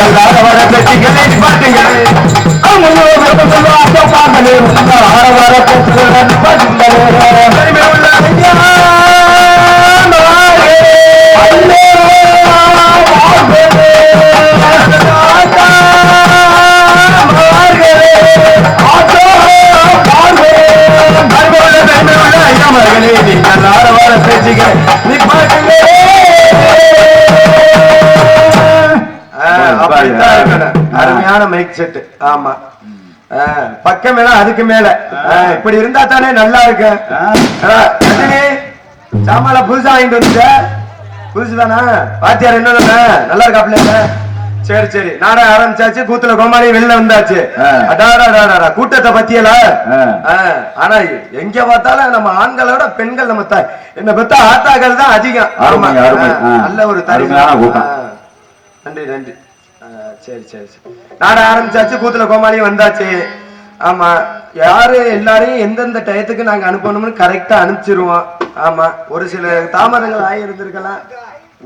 அப்படித்தான் அருமையான mic set ஆமா. பக்கம் மேல அதுக்கு மேல. இப்படி இருந்தா தானே நல்லா இருக்கு சாமால புதுசா வாங்கிட்டு வந்துட்ட. புதுசுதானா பாத்தியார் என்ன நல்லா இருக்காப்ல சரி சரி. நாட ஆரம்பிச்சாச்சு. கூத்துல கோமாளி வெளில வந்தாச்சு. ஆ. அடாடாடாடா, கூட்டத்தை பத்தியல. ஆனா எங்க பார்த்தாலும் நம்ம ஆண்களோட பெண்கள் நம்ம த- என்ன பத்தா ஆத்தாக்கள் தான் அதிகம். நல்ல ஒரு. ஆ. நன்றி நன்றி. சரி சரி சரி. நாட ஆரம்பிச்சாச்சு கூத்துல கோமாளியும் வந்தாச்சு. ஆமா யாரு எல்லாரையும் எந்தெந்த டயத்துக்கு நாங்க அனுப்பணும்னு கரெக்டா அனுப்பிச்சிருவோம். ஆமா ஒரு சில தாமதங்கள் ஆகி இருந்திருக்கலாம்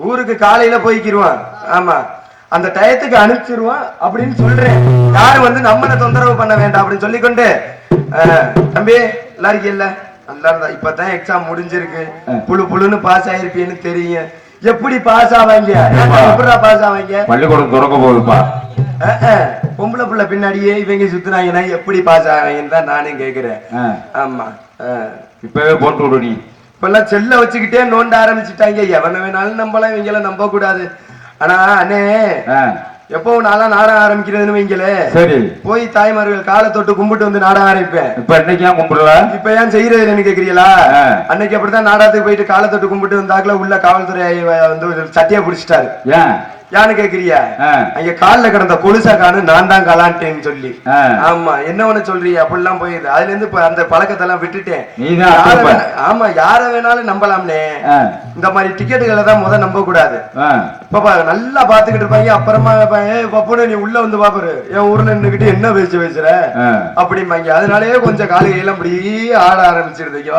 ஊருக்கு காலையில போய்க்கிருவோம். ஆமா அந்த டயத்துக்கு அனுப்பிச்சிருவோம் அப்படின்னு சொல்றேன். யாரும் வந்து நம்மளை தொந்தரவு பண்ண வேண்டாம் அப்படின்னு சொல்லிக்கொண்டு தம்பி நல்லா இருக்கீல்ல நல்லா இருந்தா இப்பதான் எக்ஸாம் முடிஞ்சிருக்கு. புழு புழுன்னு பாஸ் ஆயிருப்பீன்னு தெரியும். எப்படி பாஸ் ஆவாங்க? எப்படா பாஸ் ஆவாங்க? பள்ளிக்கூடம் திறக்க போகுதுப்பா. பொம்பளை புள்ள பின்னாடியே இவங்க சுத்துனாங்கன்னா எப்படி பாஸ் ஆவாங்கன்னு தான் நானும் கேக்குறேன். ஆமா. இப்பவே போட்டு விடு நீ. இப்பெல்லாம் செல்ல வச்சுக்கிட்டே நோண்ட ஆரம்பிச்சுட்டாங்க. எவனை வேணாலும் நம்பலாம் இவங்கள நம்ப கூடாது ஆனா அண்ணே ஆ, எப்பவும் நான்லாம் நாட ஆரம்பிக்கிறதுன்னு வைங்களே. சரி. போய் தாய்மார்கள் காலை தொட்டு கும்பிட்டு வந்து நாட ஆரம்பிப்பேன். இப்ப என்னைக்கு ஏன் கும்பிடல? இப்ப ஏன் செய்யறது கேக்குறீங்களா? ஆ. அன்னைக்கு அப்படித்தான் நாடாத்துக்கு போயிட்டு காலை தொட்டு கும்பிட்டு வந்தாக்குல உள்ள காவல்துறை வந்து சட்டையா பிடிச்சிட்டாரு. ஏன்? யான்னு கேக்குறியா. அங்க கால்ல கிடந்த கொலுசா காணு நான் தான் கலான்ட்டேன்னு சொல்லி. ஆமா என்ன ஒண்ணு சொல்றீங்க? அப்படிலாம் போயிடுது. அதுல இருந்து அந்த பழக்கத்தை எல்லாம் விட்டுட்டேன் ஆமா யார வேணாலும் நம்பலாம்னே. இந்த மாதிரி டிக்கெட்டுகளை தான் முத நம்ப கூடாது பாரு, நல்லா பாத்துக்கிட்டு இருப்பாங்க. அப்புறமா பப்புனு நீ உள்ள வந்து பாப்பாரு என் ஊர்ல நின்னுக்கிட்டு என்ன பேச்சு பேசுற. அப்படிம்பாங்க. அதனாலயே கொஞ்சம் காலையில அப்படி ஆட ஆரம்பிச்சிருது. இங்க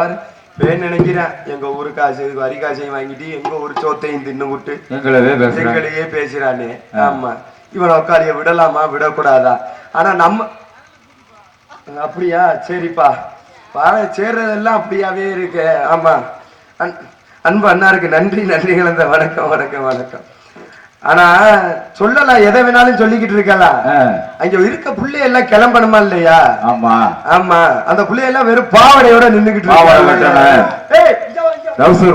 பாரு நினைக்கிறேன். எங்க ஊரு காசு வரி காசையும் வாங்கிட்டு எங்க ஊர் சோத்தையும் தின்னு விட்டு எங்களையே பேசுறானே. ஆமா. இவனை உட்காரிய விடலாமா? விடக்கூடாதா? ஆனா நம்ம அப்படியா? சரிப்பா. பாரு சேர்றதெல்லாம் அப்படியாவே இருக்கு. ஆமா. அன்- அன்பு அண்ணாருக்கு நன்றி நன்றி கலந்த வணக்கம் வணக்கம் வணக்கம். ஆனா சொல்லலாம் எதை வேணாலும் சொல்லிக்கிட்டு இருக்கலாம் அங்க இருக்க புள்ளைய எல்லாம் கிளம்பணுமா இல்லையா? ஆமா. ஆமா. அந்த புள்ளைய எல்லாம் வெறும் பாவடையோட நின்னுகிட்டு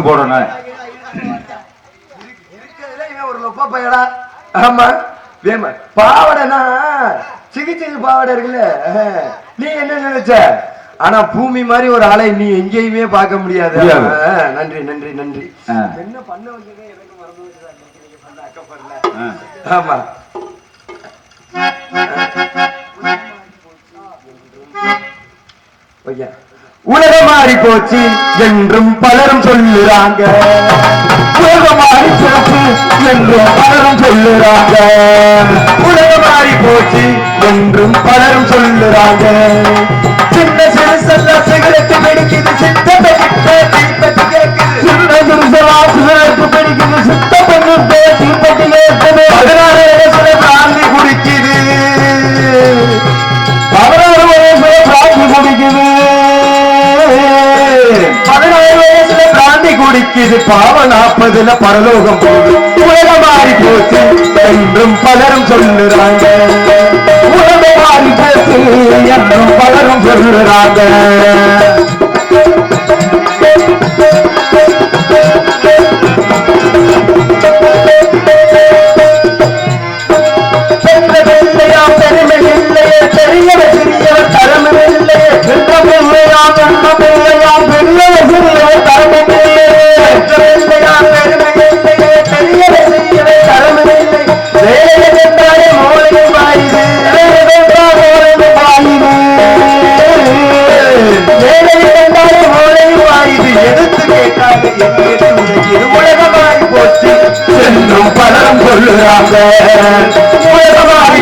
போடணும். ஒரு லொப்பா பையடா ஆமா. வேம. பாவடைனா சிகிச்சை பாவடை இருக்குல்ல. நீ என்ன நினைச்ச? ஆனா பூமி மாதிரி ஒரு ஆளை நீ எங்கேயுமே பார்க்க முடியாது. நன்றி நன்றி நன்றி. என்ன பண்ண வந்ததே எனக்கு மறந்து போச்சுடா, இன்னைக்கு நீங்க பண்ண அக்கப்படல. ஆ. ஆமா. உலகம் மாறி போச்சு என்றும் பலரும் சொல்லுறாங்க. உலகம் மாறி போச்சு என்றும் பலரும் சொல்லுறாங்க. உலகம் மாறி போச்சு என்றும் பலரும் சொல்லுறாங்க. பாவம் நாற்பதுல பரலோகம் போகுது. உலகம் மாறி போச்சு. என்றும் பலரும் சொல்லுறாங்க. உலகம் மாறி போச்சு. என்றும் பலரும் சொல்லுறாங்க. சொல்லுறாங்க உலகமாறி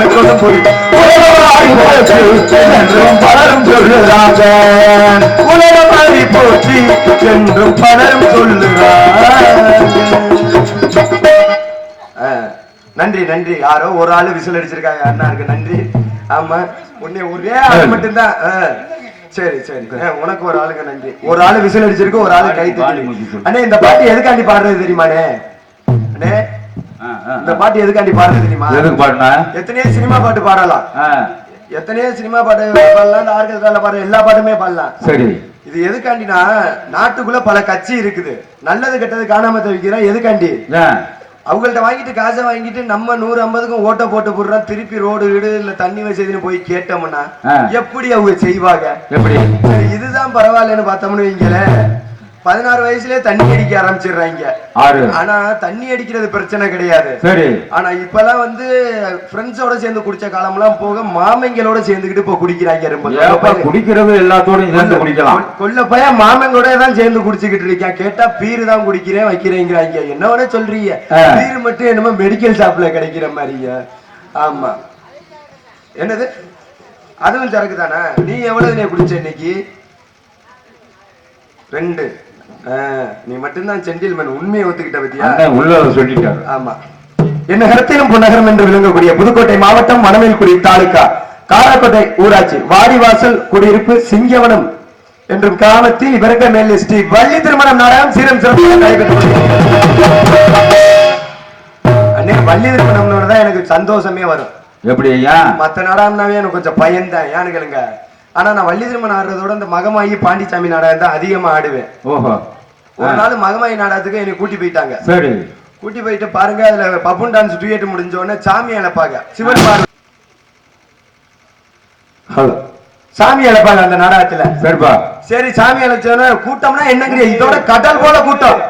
பார்த்தா எனக்கு ஒன்றும் புரியும் உலகமாறி போச்சு என்றும் பலரும் சொல்லுறாங்க உலகமாறி போச்சு என்றும் பலரும் சொல்லுறாங்க நன்றி நன்றி. யாரோ ஒரு ஆளு விசில் அடிச்சிருக்காங்க. அண்ணாருக்கு நன்றி. ஆமா உன்னை ஒரே ஆள் மட்டும்தான். சரி சரி. உனக்கு ஒரு ஆளுங்க நன்றி. ஒரு ஆளு விசில் அடிச்சிருக்கு ஒரு ஆளு கை. அண்ணே இந்த பாட்டு எதுக்காண்டி பாடுறது தெரியுமாண்ணே? அண்ணே இந்த. பாட்டு எதுக்காண்டி பாடுறது தெரியுமா? எதுக்கு பாடுனா? எத்தனையோ சினிமா பாட்டு பாடலாம் எத்தனையோ சினிமா பாட்டு பாடலாம் ஆர்கெஸ்ட்ரால பாடுற எல்லா பாட்டுமே பாடலாம். சரி. இது எதுக்காண்டினா நாட்டுக்குள்ள பல கட்சி இருக்குது. நல்லது கெட்டது காணாம தவிக்கிறா எதுக்காண்டி? அவங்கள்ட்ட வாங்கிட்டு காசை வாங்கிட்டு நம்ம நூறு ஐம்பதுக்கும் ஓட்ட போட்டு போடுறோம் திருப்பி ரோடு வீடு இல்ல தண்ணி வசதின்னு போய் கேட்டோம்னா. எப்படி அவங்க செய்வாங்க? எப்படி? இதுதான் பரவாயில்லன்னு பார்த்தோம்னு வைங்களேன். பதினாறு வயசுலயே தண்ணி அடிக்க ஆரம்பிச்சிடுறாங்க. ஆனா தண்ணி அடிக்கிறது பிரச்சனை கிடையாது. சரி. ஆனா இப்பெல்லாம் வந்து ஃப்ரெண்ட்ஸோட சேர்ந்து குடிச்ச காலம்லாம் போக மாமைங்களோட சேர்ந்துக்கிட்டு இப்ப குடிக்கிறாங்க ரொம்ப குடிக்கிறது எல்லாத்தோடையும் சேர்ந்து குடிக்கலாம். கொல்ல பையன் மாமன் கூட தான் சேர்ந்து குடிச்சுக்கிட்டு இருக்கேன். கேட்டா பீரு தான் குடிக்கிறேன் வைக்கிறேங்கிறாங்க. என்ன வேணா சொல்றீங்க. பீரு மட்டும் என்னமோ மெடிக்கல் ஷாப்ல கிடைக்கிற மாதிரிங்க. ஆமா. என்னது? அதுவும் சரக்கு தானே? நீ எவ்வளவு நீ குடிச்ச இன்னைக்கு? ரெண்டு. நீ மட்டும்தான் சென்டில்மேன் உண்மையை ஒத்துக்கிட்ட பத்தியா? உள்ள சொல்லிட்டாரு. ஆமா. என்ன கருத்திலும் புன்னகரம் என்று விளங்கக்கூடிய புதுக்கோட்டை மாவட்டம் மணமேல்குடி தாலுகா காராக்கோட்டை ஊராட்சி வாடிவாசல் குடியிருப்பு சிங்கவனம் என்றும் கிராமத்தில் இவரங்க மேல் ஸ்ரீ வள்ளி திருமணம் நாடகம் சீரம் சிறப்பாக நடைபெற்றது. அண்ணே வள்ளி திருமணம்னோட தான் எனக்கு சந்தோஷமே வரும். எப்படி ஐயா? மத்த நாடகம்னாவே எனக்கு கொஞ்சம் பயந்தேன் ஏன்னு கேளுங்க. ஆனா நான் வள்ளி திருமணம் ஆடுறதோட இந்த மகமாயி பாண்டிச்சாமி நாடகம் தான் அதிகமா ஆடுவேன். ஓஹோ. ஒரு நாள் மகமாயி நாடகத்துக்கு என்னை கூட்டி போயிட்டாங்க. சரி. கூட்டி போயிட்டு பாருங்க அதுல பப்புன் டான்ஸ் டூயட் முடிஞ்ச உடனே சாமி அழைப்பாங்க. சிவன் ஹலோ. சாமி அழைப்பாங்க அந்த நாடகத்துல. சரிப்பா. சரி சாமி அழைச்சோன்னா கூட்டம்னா என்னங்கிற இதோட கடல் போல கூட்டம்.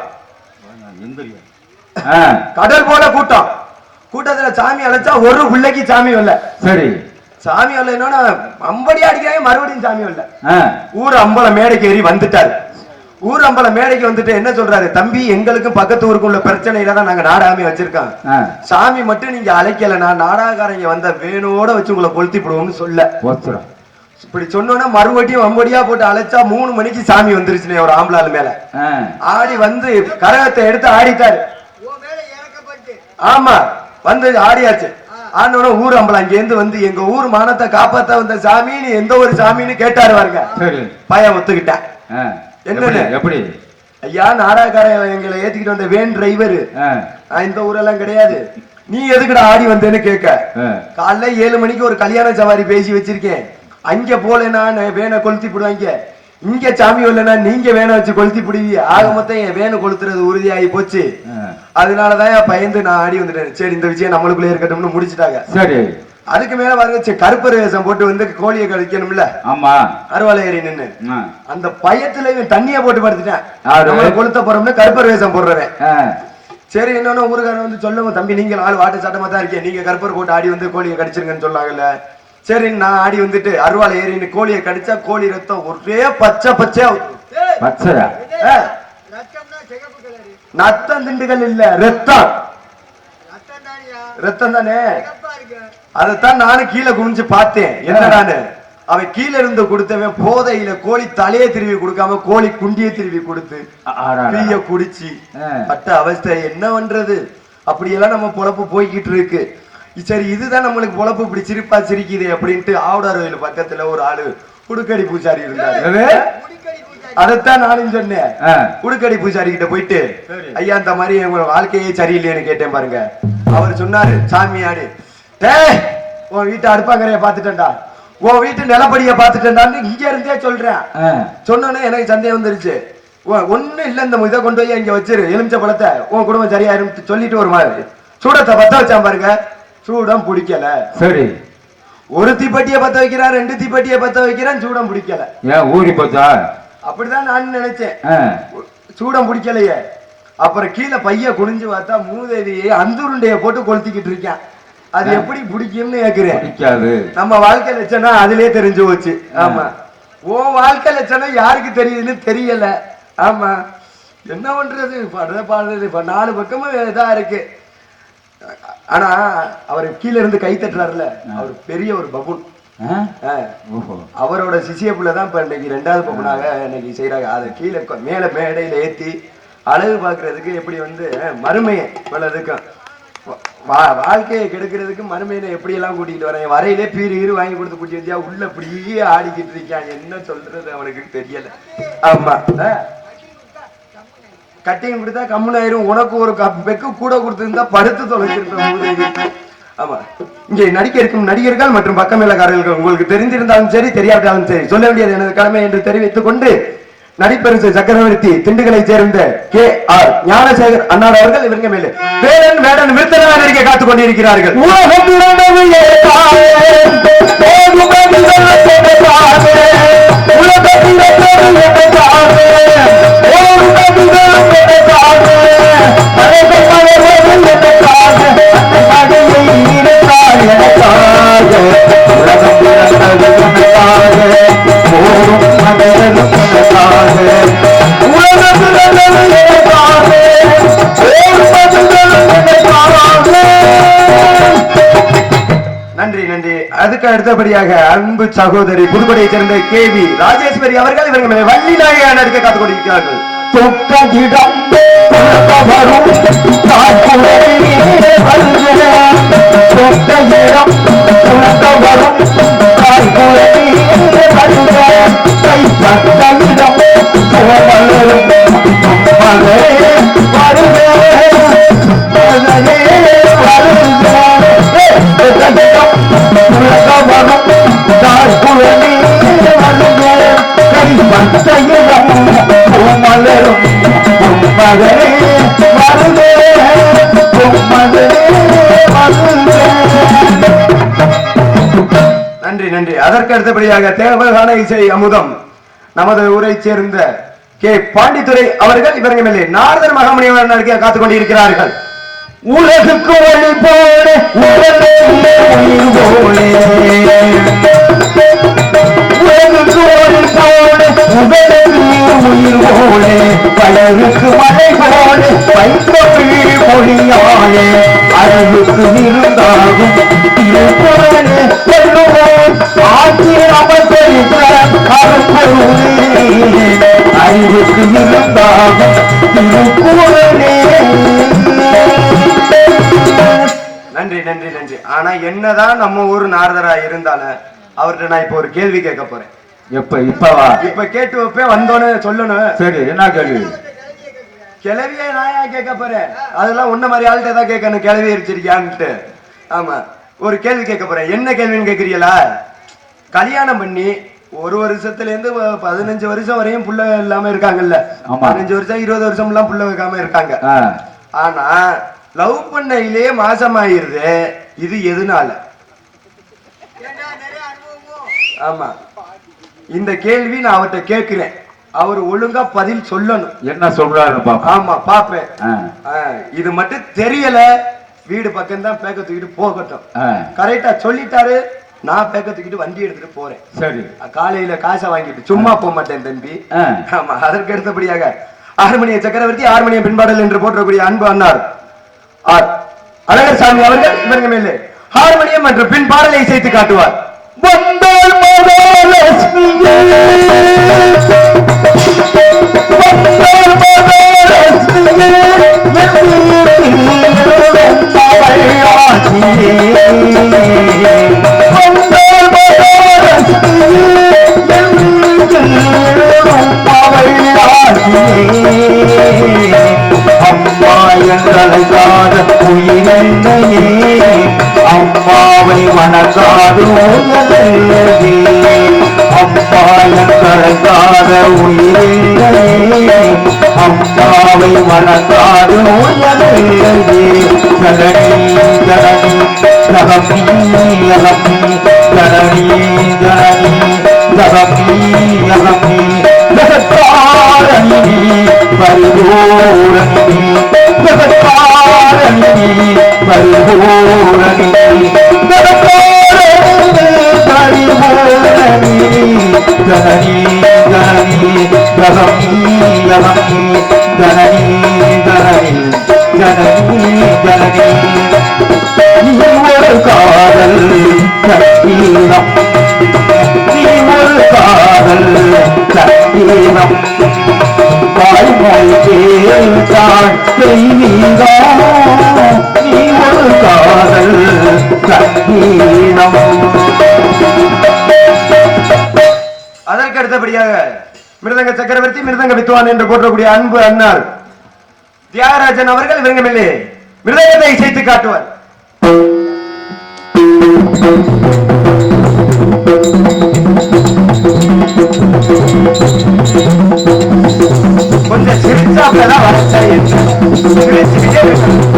கடல் போல கூட்டம். கூட்டத்துல சாமி அழைச்சா ஒரு பிள்ளைக்கு சாமி வரல. சரி. சாமி வரல என்னன்னா அம்படி அடிக்கிறாங்க மறுபடியும் சாமி வரல. ஊர் அம்பல மேடைக்கு ஏறி வந்துட்டாரு. ஊர் அம்பல மேடைக்கு வந்துட்டு என்ன சொல்றாரு? தம்பி எங்களுக்கும் பக்கத்து ஊருக்கும் உள்ள பிரச்சனையில தான் நாங்க நாடாமே வச்சிருக்கோம். சாமி மட்டும் நீங்க அழைக்கலனா நாடாகாரங்க வந்த வேணோட வச்சு உங்களை கொளுத்தி போடுவோம்னு சொல்ல. இப்படி சொன்னோன்னா மறுபடியும் வம்படியா போட்டு அழைச்சா மூணு மணிக்கு சாமி வந்துருச்சுனே ஒரு ஆம்பளாள் மேல. ஆடி வந்து கரகத்தை எடுத்து ஆடிட்டாரு. ஆமா வந்து ஆடியாச்சு. ஆனோட ஊர் அம்பளம் அங்க இருந்து வந்து எங்க ஊர் மானத்தை காப்பாத்த வந்த சாமி நீ எந்த ஒரு சாமின்னு கேட்டாரு பாருங்க. பையன் ஒத்துக்கிட்டேன். என்னது? எப்படி ஐயா நாடாக்காரன் எங்களை ஏத்திக்கிட்டு வந்த வேன் டிரைவர் இந்த ஊரெல்லாம் கிடையாது. நீ எதுக்குடா ஆடி வந்தேன்னு கேட்க. காலைல ஏழு மணிக்கு ஒரு கல்யாண சவாரி பேசி வச்சிருக்கேன். அங்க போலனா வேனை கொளுத்தி போடுவாங்க. இங்க சாமி வரலனா நீங்க வேனை வச்சு கொளுத்தி பிடிவி ஆக மொத்தம் என் வேனை கொளுத்துறது உறுதியாகி போச்சு. அதனாலதான் பயந்து நான் ஆடி வந்துட்டேன். சரி இந்த விஷயம் நம்மளுக்குள்ளே இருக்கட்டும்னு முடிச்சிட்டாங்க. சரி. அதுக்கு மேல பாருங்க சரி, கருப்பர் வேஷம் போட்டு வந்து கோழியை கழிக்கணும்ல ஆமா. அருவாலை ஏறி நின்னு. ஆ, அந்த பயத்துல இவன் தண்ணிய போட்டு படுத்துட்டான். கொளுத்த போறோம்னு கருப்பர் வேஷம் போடுறவன். சரி இன்னொன்னு ஊருக்காரன் வந்து சொல்லுங்க தம்பி நீங்க ஆள் வாட்டு சட்டமா தான் இருக்கீங்க. நீங்க கருப்பர் போட்டு ஆடி வந்து கோழியை கடிச்சிருங்கன்னு சொன்னாங்கல்ல. சரி நான் ஆடி வந்துட்டு அருவாலை ஏறி கோழியை கடிச்சா கோழி ரத்தம் ஒரே பச்சை பச்சை பச்சையா? நத்தம் திண்டுகள் இல்ல ரத்தம். ரத்தம் தானே? அதைத்தான் நானும் கீழே குனிஞ்சு பார்த்தேன். என்னடான்னு அவன் கீழே இருந்து கொடுத்தவன் போதையில கோழி தலையை திருவி கொடுக்காம கோழி குண்டியை திருவி கொடுத்து. பீய குடிச்சு. பட்ட அவஸ்தை என்ன பண்றது? அப்படியெல்லாம் நம்ம பொழப்பு போய்கிட்டு இருக்கு. சரி இதுதான் நம்மளுக்கு பொழப்பு இப்படி சிரிப்பா சிரிக்குது அப்படின்ட்டு ஆவுடார் கோயில் பக்கத்துல ஒரு ஆளு உடுக்கடி பூசாரி இருந்தாரு? அதைத்தான் நானும் சொன்னேன். ஆ, உடுக்கடி பூசாரி கிட்ட போயிட்டு. ஐயா இந்த மாதிரி எங்க வாழ்க்கையே சரியில்லைன்னு கேட்டேன் பாருங்க. அவர் சொன்னாரு சாமியாடு டேய் உன் வீட்டை அடுப்பாங்கறைய பாத்துட்டேன்டா உன் வீட்டு நிலப்படியை பார்த்துட்டேன்டான்னு இங்க இருந்தே சொல்றேன். சொன்னோன்னே எனக்கு சந்தேகம் வந்துருச்சு. ஒ- ஒண்ணும் இல்ல இந்த இதை கொண்டு போய் இங்க வச்சிரு எலுமிச்ச பழத்தை உன் குடும்பம் சரியாயிரும் சொல்லிட்டு ஒரு மாதிரி. சூடத்தை பத்த வச்சான் பாருங்க. சூடம் பிடிக்கல. சரி. ஒரு தீப்பெட்டியை பத்த வைக்கிறான் ரெண்டு தீப்பெட்டியை பத்த வைக்கிறான் சூடம் பிடிக்கல. ஏன் ஊறி போச்சா? அப்படிதான் நான் நினைச்சேன். சூடம் பிடிக்கலையே. அப்புறம் கீழே பைய குனிஞ்சு பார்த்தா மூதேவியை அந்துருண்டைய போட்டு கொளுத்திக்கிட்டு இருக்கான். அது எப்படி பிடிக்கும்னு கேக்குறேன். பிடிக்காது. நம்ம வாழ்க்கை லட்சணம் அதுலயே தெரிஞ்சு போச்சு. ஆமா. உன் வாழ்க்கை லட்சணம் யாருக்கு தெரியுதுன்னு தெரியல. ஆமா. என்ன பண்றது? படுற பாடுறது. இப்ப நாலு பக்கமும் இதா இருக்கு. ஆனா அவர் கீழ இருந்து கை தட்டுறாருல. அவர் பெரிய ஒரு பபுன். அவரோட சிசிய தான் இப்ப இன்னைக்கு ரெண்டாவது பப்புனாக இன்னைக்கு செய்யறாங்க அதை கீழே மேல மேடையில ஏத்தி அழகு பார்க்கிறதுக்கு எப்படி வந்து மறுமையை வா- வாழ்க்கையை கெடுக்கிறதுக்கு மறுமையில எப்படி எல்லாம் கூட்டிட்டு வரேன்? வரையிலே பீரு ஈரு வாங்கி கொடுத்து கூட்டி வந்தியா உள்ள அப்படியே ஆடிக்கிட்டு இருக்கான் என்ன சொல்றது அவனுக்கு தெரியல. ஆமா. கட்டையும் கொடுத்தா கம்முனாயிரும் உனக்கு ஒரு பெக்கு கூட கொடுத்துருந்தா படுத்து தொலைச்சிருப்பேன் ஆமா. இங்கே நடிக்க இருக்கும் நடிகர்கள் மற்றும் பக்கமேலக்காரர்கள். உங்களுக்கு தெரிந்திருந்தாலும் சரி தெரியாவிட்டாலும் சரி சொல்ல வேண்டியது எனது கடமை என்று தெரிவித்துக் கொண்டு நடிப்பரிசு சக்கரவர்த்தி திண்டுக்கலை சேர்ந்த கே ஆர் ஞானசேகர் அண்ணார் அவர்கள் இவருங்க மேலே. வேடன் வேடன் விருத்தனாக நடிக்க காத்துக் கொண்டிருக்கிறார்கள். உலகம் உலகம் அடுத்தபடியாக அன்பு சகோதரி புதுக்கோட்டையை சேர்ந்த கேவி ராஜேஸ்வரி அவர்கள் இவர்கள் வள்ளி நாயகன் நடிக்க காத்துக் கொண்டிருக்கிறார்கள் தொட்ட இடம் துறக்க நன்றி நன்றி. அதற்கு அடுத்தபடியாக தேவகான இசை அமுதம். நமது ஊரை சேர்ந்த கே. பாண்டித்துரை அவர்கள் இவர்கள் மேலே நாரதர் மகாமணி காத்துக் கொண்டிருக்கிறார்கள். உலகுக்கு வழி போல. உலகுக்கு உயிர் போலே. உலகுக்கு வழி போல உலகுக்கு உயிர் போலே பலருக்கு மழை போல வைத்தொழில் மொழியாலே அறிவுக்கு இருந்தாகும் சொல்லுவோம் அறிவுக்கு இருந்தாகும் திருக்குறளே. நன்றி நன்றி நன்றி. ஆனா என்னதான் நம்ம ஊர் நாரதரா இருந்தாலும் அவர்கிட்ட நான் இப்ப ஒரு கேள்வி கேட்க போறேன். எப்ப இப்பவா? இப்ப கேட்டு வைப்பேன் வந்தோன்னு சொல்லணும். சரி என்ன கேள்வி? கிளவியே நாயா கேட்க போறேன்? அதெல்லாம் உன்ன மாதிரி ஆள்கிட்ட தான் கேட்கணும் கிளவி எரிச்சிருக்கியான்ட்டு. ஆமா ஒரு கேள்வி கேட்க போறேன். என்ன கேள்வின்னு கேக்குறீங்களா கல்யாணம் பண்ணி ஒரு வருஷத்துல இருந்து பதினஞ்சு வருஷம் வரையும் புள்ள இல்லாம இருக்காங்கல்ல. பதினஞ்சு வருஷம் இருபது வருஷம் எல்லாம் புள்ள வைக்காம இருக்காங்க. ஆனா லவ் பண்ணையிலேயே மாசமாயிருது. இது எதனால? ஆமா. இந்த கேள்வி நான் அவர்கிட்ட கேட்கிறேன். அவர் ஒழுங்கா பதில் சொல்லணும். என்ன சொல்றாரு ஆமா பாப்பேன் இது மட்டும் தெரியல. வீடு பக்கம் தான் பேக்க தூக்கிட்டு போகட்டும். கரெக்டா சொல்லிட்டாரு. நான் பேக்க தூக்கிட்டு வண்டி எடுத்துட்டு போறேன். சரி. காலையில காசை வாங்கிட்டு சும்மா போக மாட்டேன் தம்பி. ஆமா அதற்கு அடுத்தபடியாக ஆறுமணிய சக்கரவர்த்தி ஆறுமணிய பின்பாடல் என்று போற்றக்கூடிய அன்பு அன்னார். ஆர். அழகர் சாமி அவர்கள் இவருங்க மேலே ஹார்மோனியம் என்ற பின் பாடலை இசைத்து காட்டுவார். வந்தால் மகாலட்சுமியே வந்தாள் மகாலட்சுமியே அம்மா என்றழைக்காத உயிரென்னையே. அம்மாவை வணங்காது உயர்ந்தே அம்மாயம் கலங்காத உயிரில்லையே அம்மாவை வணங்காது உயர்ந்தே ஜனனி ஜனனி ஜகமி யகமி ஜனனி ஜனனி ஜகமி யகமி ஜகத்தாரணி பரிபூரணி பரிபூரணி ஜகத்தாரணி பரிபூரணி ஜனனி ஜனனி ஜகமி யகமி ஜனனி ஜனனி ஜனனி ஜனனி நீ ஒரு காதல் சக்கீரம் நீ ஒரு காதல் சக்கீரம் வாய்மொழி கேட்டாள் தெய்வீகம் நீ ஒரு காதல் சக்கீரம் அதற்கு அடுத்தபடியாக மிருதங்க சக்கரவர்த்தி மிருதங்க வித்வான் என்று போற்றக்கூடிய அன்பு அண்ணார் தியாகராஜன் அவர்கள் இவங்கமில்லே மிருதங்கத்தை இசைத்து காட்டுவார். கொஞ்சம் சிரிச்சாப்லதான்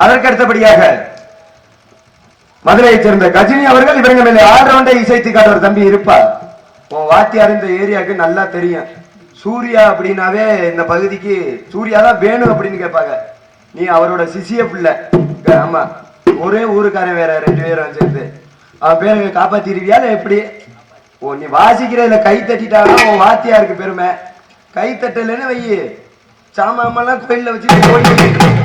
அதற்கு அடுத்தபடியாக மதுரையைச் சேர்ந்த கஜினி அவர்கள் இவருங்க மேலே ஆல்ரவுண்டை இசைத்து காட்டுற தம்பி இருப்பார் உன் வாத்தியார் இந்த ஏரியாவுக்கு நல்லா தெரியும். சூர்யா அப்படின்னாவே இந்த பகுதிக்கு சூர்யா தான் வேணும் அப்படின்னு கேட்பாங்க. நீ அவரோட சிசிய பிள்ளை. ஆமா ஒரே ஊருக்காரன் வேற ரெண்டு பேரும் சேர்ந்து. அவன் பேரை காப்பாத்திருவியா எப்படி? ஓ நீ வாசிக்கிறதுல கை தட்டிட்டாலும் உன் வாத்தியாருக்கு பெருமை? கை தட்டலைன்னு வை சாமாமெல்லாம் கோயில்ல வச்சு கோயில்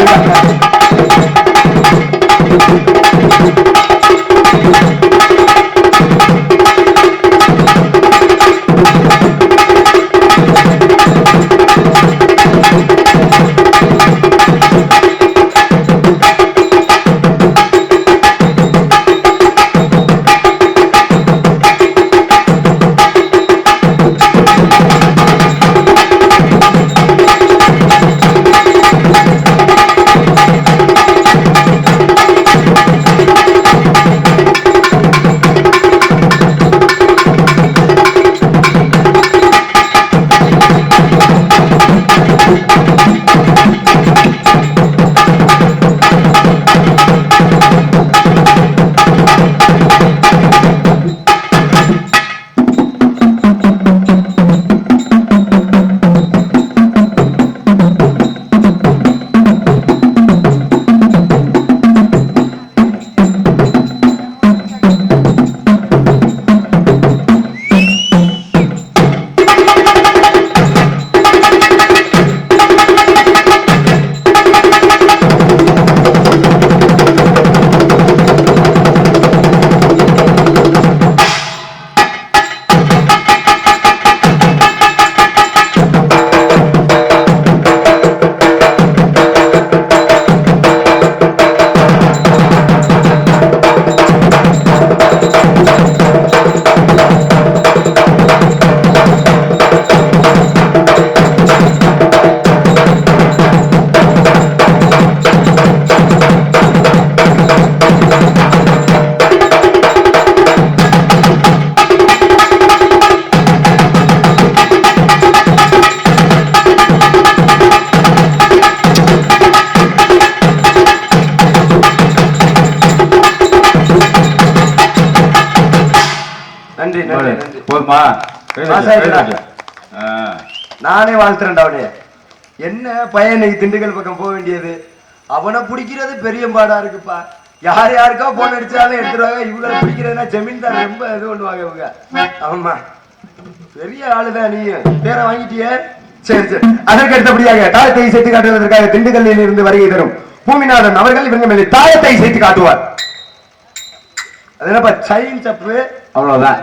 அப்படியே ஆ நானே வாழ்த்துறேன்டா அவனே. என்ன பையன் இன்னைக்கு திண்டுக்கல் பக்கம் போக வேண்டியது? அவனை பிடிக்கிறது பெரிய பாடா இருக்குப்பா. யார் யாருக்கா போன் அடிச்சாலும் எடுத்துருவாங்க இவ்வளவு பிடிக்கிறதுனா ஜமீன்தார் ரொம்ப இது பண்ணுவாங்க இவங்க. ஆமா. பெரிய ஆளுதான் நீ. பேரை வாங்கிட்டியே? சரி சரி. அதற்கு அடுத்தபடியாக தாயத்தை சேர்த்து காட்டுவதற்காக திண்டுக்கல்லில் இருந்து வருகை தரும் பூமிநாதன் அவர்கள் இவங்க மேலே தாயத்தை சேர்த்து காட்டுவார். அது என்னப்பா சைன் சப்பு? அவ்வளவுதான்.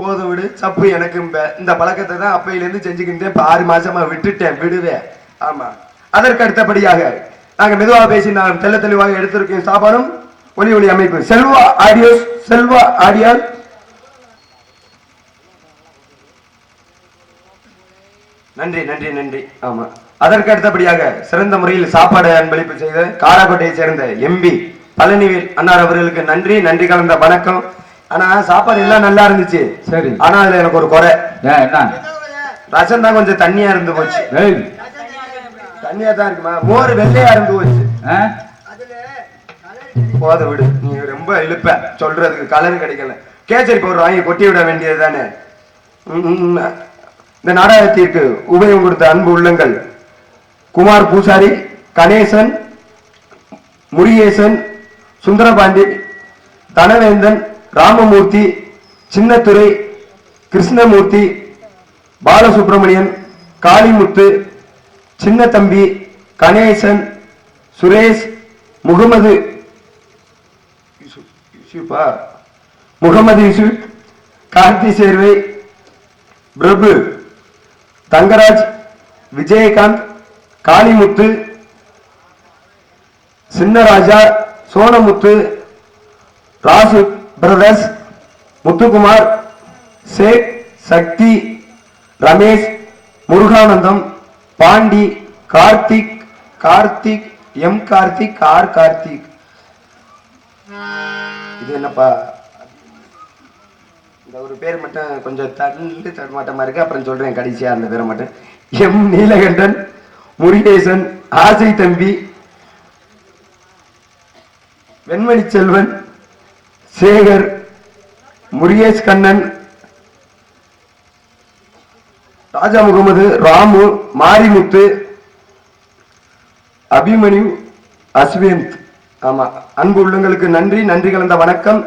போதும் விடு. சப்பு எனக்கு இந்த- பழக்கத்தை தான் அப்பையிலேருந்து செஞ்சுக்கிட்டே இப்போ ஆறு மாசமா விட்டுட்டேன். விடுவேன் ஆமா. அதற்கு அடுத்தபடியாக நாங்கள் மெதுவாக பேசி நான் தெல்ல தெளிவாக எடுத்திருக்கேன். சாப்பாடும் ஒலி ஒளி அமைப்பு. செல்வா ஆடியோ செல்வா ஆடியோ நன்றி நன்றி நன்றி. ஆமா. அதற்கு அடுத்தபடியாக சிறந்த முறையில் சாப்பாடு அன்பளிப்பு செய்த காராக்கோட்டையை சேர்ந்த எம்பி பழனிவேல் அன்னார் அவர்களுக்கு நன்றி நன்றி கலந்த வணக்கம். ஆனா சாப்பாடு எல்லாம் நல்லா இருந்துச்சு. சரி. ஆனா அதுல எனக்கு ஒரு குறை. என்ன? ரசம் தான் கொஞ்சம் தண்ணியா இருந்து போச்சு. தண்ணியா தான் இருக்குமா? மோர் வெள்ளையா இருந்து போச்சு? போத விடு. நீ ரொம்ப இழுப்ப. சொல்றதுக்கு கலர் கிடைக்கல. கேச்சரி பவுடர் வாங்கி கொட்டி விட வேண்டியது தானே இந்த நாடகத்திற்கு உபயோகம் கொடுத்த அன்பு உள்ளங்கள். குமார் பூசாரி Ganesan Murugesan Sundarapandi Thanavendhan Ramamoorthy Chinnathurai Krishnamoorthy Balasubramanian Kalimuthu Chinnathambi Ganesan Suresh Mohammed use- Mohammed Yusuf Karthi Servai Prabhu Thangaraj Vijayakanth Kalimuthu Chinnaraja Sonamuthu Rasu brothers Muthukumar Sheikh Sakthi Ramesh Muruganandam Pandi Karthik Karthik M Karthik R Karthik. இது என்னப்பா? இந்த ஒரு பேர் மட்டும் கொஞ்சம் தள்ளு தடுமாட்டமா இருக்கு. அப்புறம் சொல்றேன் கடைசியா அந்த பேரை மட்டும். எம் நீலகண்டன் முருகேசன் ஆசை தம்பி வெண்மணி செல்வன் சேகர் முருகேஷ் கண்ணன் ராஜா முகமது ராமு மாரிமுத்து அபிமன்யு அஸ்வேந்த். ஆமா அன்பு உள்ளங்களுக்கு நன்றி நன்றி கலந்த வணக்கம்.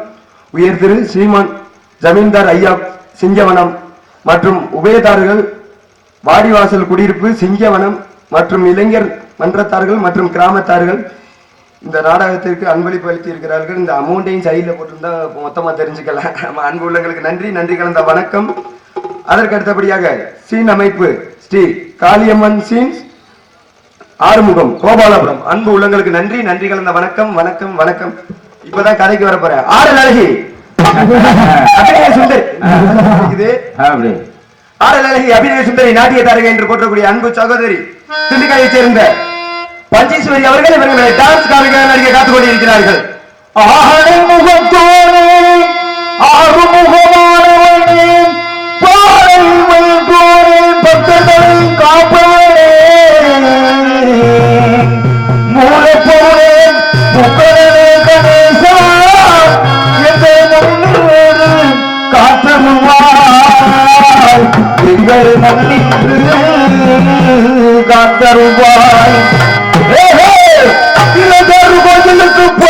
உயர் திரு ஸ்ரீமான் ஜமீன்தார் ஐயா சிங்கவனம் மற்றும் உபயதாரர்கள் வாடிவாசல் குடியிருப்பு சிங்கவனம் மற்றும் இளைஞர் மன்றத்தார்கள் மற்றும் கிராமத்தார்கள் இந்த நாடகத்திற்கு அன்பளிப்பு அளித்து இருக்கிறார்கள் இந்த அமௌண்ட்டையும் சைடில் போட்டிருந்தா மொத்தமா தெரிஞ்சுக்கலாம் அன்பு உள்ளங்களுக்கு நன்றி. நன்றி கலந்த வணக்கம். அதற்கு அடுத்தபடியாக சீன் அமைப்பு ஸ்ரீ காளியம்மன் சீன்ஸ் ஆறுமுகம் கோபாலபுரம். அன்பு உள்ளங்களுக்கு நன்றி. நன்றி கலந்த வணக்கம். வணக்கம் வணக்கம். இப்பதான் கதைக்கு வர போறேன். ஆறு அழகி. அபிநய சுந்தரி. ஆடல் அழகி அபிநய சுந்தரி நாட்டிய தாரகை என்று போற்றக்கூடிய அன்பு சகோதரி. திண்டுக்கல்லைச் சேர்ந்த பஞ்சீஸ்வரி அவர்கள் இவர்களை டான்ஸ் காரர்கள் நடிகை காத்துக் கொண்டிருக்கிறார்கள் ஆறுமுகத்தோனே ஆறுமுகமானவனே பாறைவன் தோனே பக்தர்களை காப்பவனே. மூலப்பொருளே முக்கரனே கணேசா எந்த முன்னேறு காத்தருவாய் எங்கள் மன்னித்து காத்தருவாய்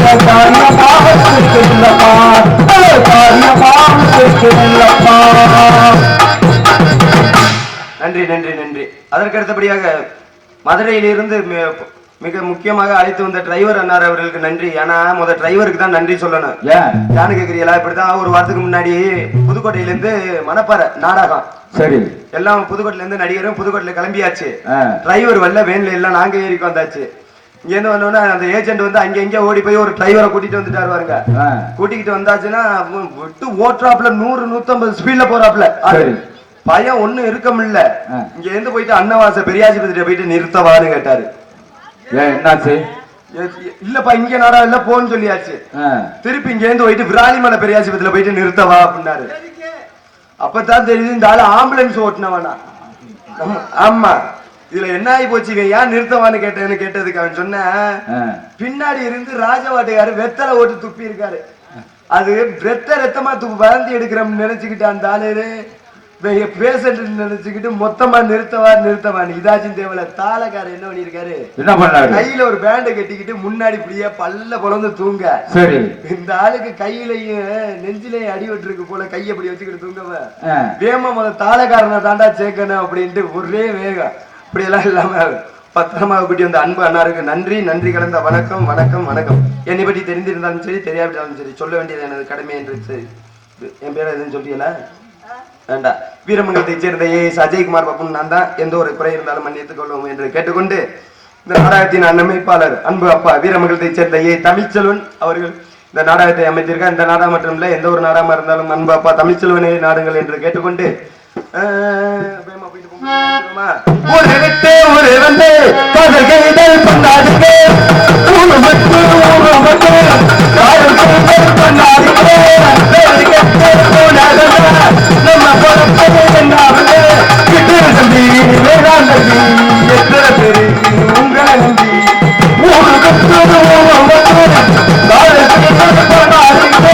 இல்லப்பா இல்லப்பா நன்றி நன்றி நன்றி. அதற்கு அடுத்தபடியாக மதுரையிலிருந்து மிக முக்கியமாக அழைத்து வந்த டிரைவர் அண்ணார் அவர்களுக்கு நன்றி. ஏன்னா முத டிரைவருக்கு தான் நன்றி சொல்லணும். யானு கேக்குறீங்களா? இப்படிதான் ஒரு வாரத்துக்கு முன்னாடி புதுக்கோட்டையில இருந்து மணப்பாறை நாடகம். சரி. எல்லாம் புதுக்கோட்டையில இருந்து நடிகரும் புதுக்கோட்டையில கிளம்பியாச்சு. டிரைவர் வரல வேன்ல எல்லாம் நாங்க ஏறிக்கு வந்தாச்சு. இங்க இருந்து வந்தோடனே அந்த ஏஜென்ட் வந்து அங்க இங்க ஓடி போய் ஒரு டிரைவரை கூட்டிட்டு வந்துட்டாரு பாருங்க. கூட்டிக்கிட்டு வந்தாச்சுன்னா விட்டு ஓட்டுறாப்புல நூறு நூத்தம்பது ஸ்பீட்ல போறாப்புல. பயம் ஒண்ணும் இருக்க முடியல. இங்க இருந்து போயிட்டு அன்னவாச பெரியாசிபத்திரியில போயிட்டு நிறுத்தவான்னு கேட்டாரு. ஏன் என்னாச்சு? இல்லப்பா இங்க நாடா இல்ல போன்னு சொல்லியாச்சு. திருப்பி இங்க இருந்து போயிட்டு விராலிமலை பெரியாசிபத்திரியில போயிட்டு நிறுத்தவா அப்படின்னாரு. அப்பதான் தெரியுது இந்த ஆளு ஆம்புலன்ஸ் ஓட்டுனவனா. ஆமா. இதுல என்ன ஆகி போச்சுங்க? ஏன் நிறுத்தவான்னு கேட்டேன்னு கேட்டதுக்கு அவன் சொன்ன. பின்னாடி இருந்து ராஜவாட்டையாரு வெத்தலை ஓட்டு துப்பி இருக்காரு அது ரத்த ரத்தமா துப்பு வளர்ந்து எடுக்கிறோம்னு நினைச்சுக்கிட்டு அந்த ஆளு பேசண்ட் நினைச்சுக்கிட்டு மொத்தமா நிறுத்தவா நிறுத்தவான்னு. இதாச்சும் தேவையில்ல தாளக்காரர் என்ன பண்ணிருக்காரு என்ன பண்ணாரு? கையில ஒரு பேண்டை கட்டிக்கிட்டு முன்னாடி இப்படியே பல்ல குழந்து தூங்க. சரி. இந்த ஆளுக்கு கையிலையும் நெஞ்சிலையும் அடி விட்டுருக்கு போல கையை அப்படி வச்சுக்கிட்டு தூங்கவ. வேமா முத தாளக்காரனை தாண்டா சேர்க்கணும் அப்படின்ட்டு ஒரே வேகம். இப்படியெல்லாம் இல்லாமல் பத்திரமாக கூட்டி வந்த அன்பு அண்ணாருக்கு நன்றி நன்றி கலந்த வணக்கம் வணக்கம் வணக்கம். என்னை பற்றி தெரிந்திருந்தாலும் சரி தெரியாவிட்டாலும் சரி சொல்ல வேண்டியது எனது கடமை என்று சரி. என் பேரை எதுவும் சொல்லியல வேண்டாம். வீரமங்கலத்தை சேர்ந்த ஏ எஸ் அஜய்குமார் பப்புன் நான் தான். எந்த ஒரு குறை இருந்தாலும் மன்னித்துக் கொள்வோம் என்று கேட்டுக்கொண்டு இந்த நாடகத்தின் அன்னமைப்பாளர் அன்பு அப்பா வீரமங்கலத்தை சேர்ந்த ஏ தமிழ்ச்செல்வன் அவர்கள் இந்த நாடகத்தை அமைத்திருக்க இந்த நாடகம் மட்டும் இல்லை எந்த ஒரு நாடகமா இருந்தாலும் அன்பு அப்பா தமிழ்ச்செல்வனை நாடுங்கள் என்று கேட்டுக்கொண்டு ஒரு விட்டு ஒரு வந்து காதல் கைதல் பண்ணாதீங்க. ஊரு விட்டு ஊரு வந்து காதல் கைதல் பண்ணாதீங்க. நம்ம பொறுப்பது என்னாவது? கிட்ட நம்பி வேளாண் நம்பி எத்தனை பேரு? உங்களை நம்பி. ஊரு விட்டு ஊரு வந்து காதல் கைதல் பண்ணாதீங்க.